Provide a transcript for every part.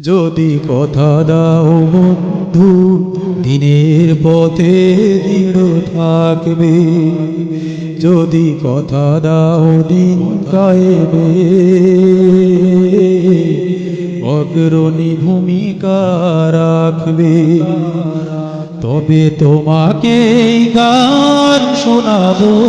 যদি কথা দাও বন্ধু, দিনের পথে দৃঢ় থাকবে। যদি কথা দাও দিন কায়েবে। অগ্রণী ভূমিকা রাখবে। তবে তোমাকে গান শোনাবো।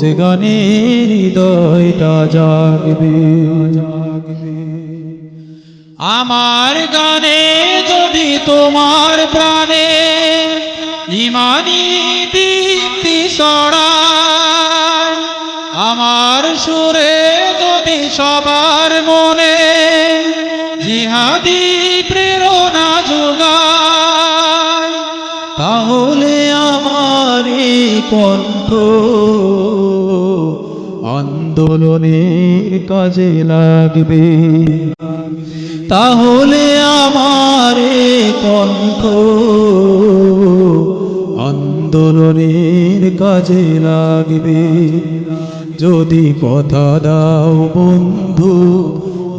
যে গানে হৃদয়টা জাগবে। আমার গানে যদি তোমার প্রাণে ইমানি দীপ্তি ছড়ায়, আমার সুরে যদি সবার মনে জিহাদি প্রেরণা যোগায়, তাহলে আমার এই কণ্ঠ আন্দোলনের কাজে লাগবে। তাহলে আমার কণ্ঠ, আন্দোলনের কাজে লাগবে। যদি কথা দাও বন্ধু,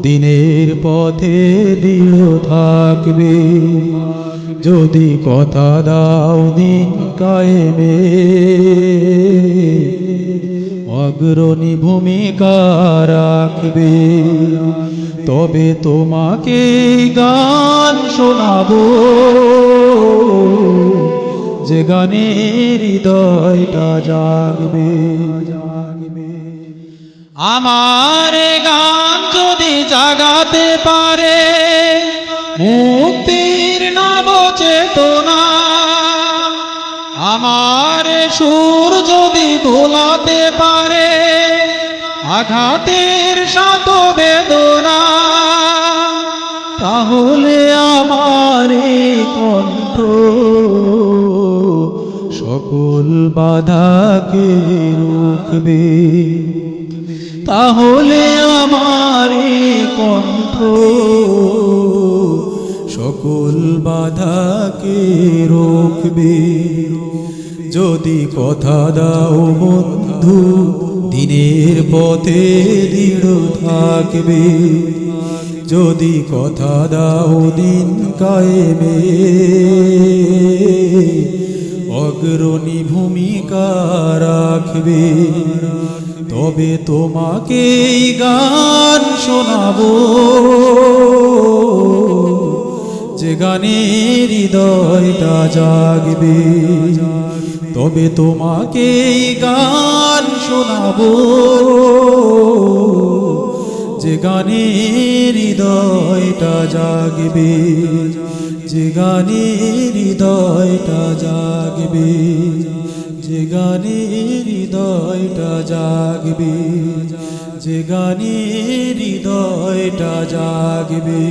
দিনের পথে দৃঢ় থাকবে। যদি কথা দাও দিন কায়েমে অগ্রণী ভূমিকা রাখবে। তবে তোমাকে গান শোনাবো। যে গানে হৃদয়টা জাগবে। আমার গান যদি জাগাতে পারে, মুক্তির নব চেতনা আমার সুর যদি ভোলাতে পারে, আঘাতের সাত বেদনা, তাহলে আমার কণ্ঠ সকল বাধাকে রুখবে। তাহলে আমার কণ্ঠ সকল বাধাকে রোখবে। যদি কথা দাও বন্ধু, দিনের পথে দৃঢ় থাকবে। যদি কথা দাও দিন কায়েমে। অগ্রণী ভূমিকা রাখবে। তবে তোমাকে গান শোনাবো। যে গানে হৃদয়টা জাগবে, তবে তোমাকে গান শোনাবো। যে গানে হৃদয়টা জাগবে, যে গানে হৃদয়টা জাগবে, যে গানে হৃদয়টা জাগবে, যে গানে হৃদয়টা জাগবে।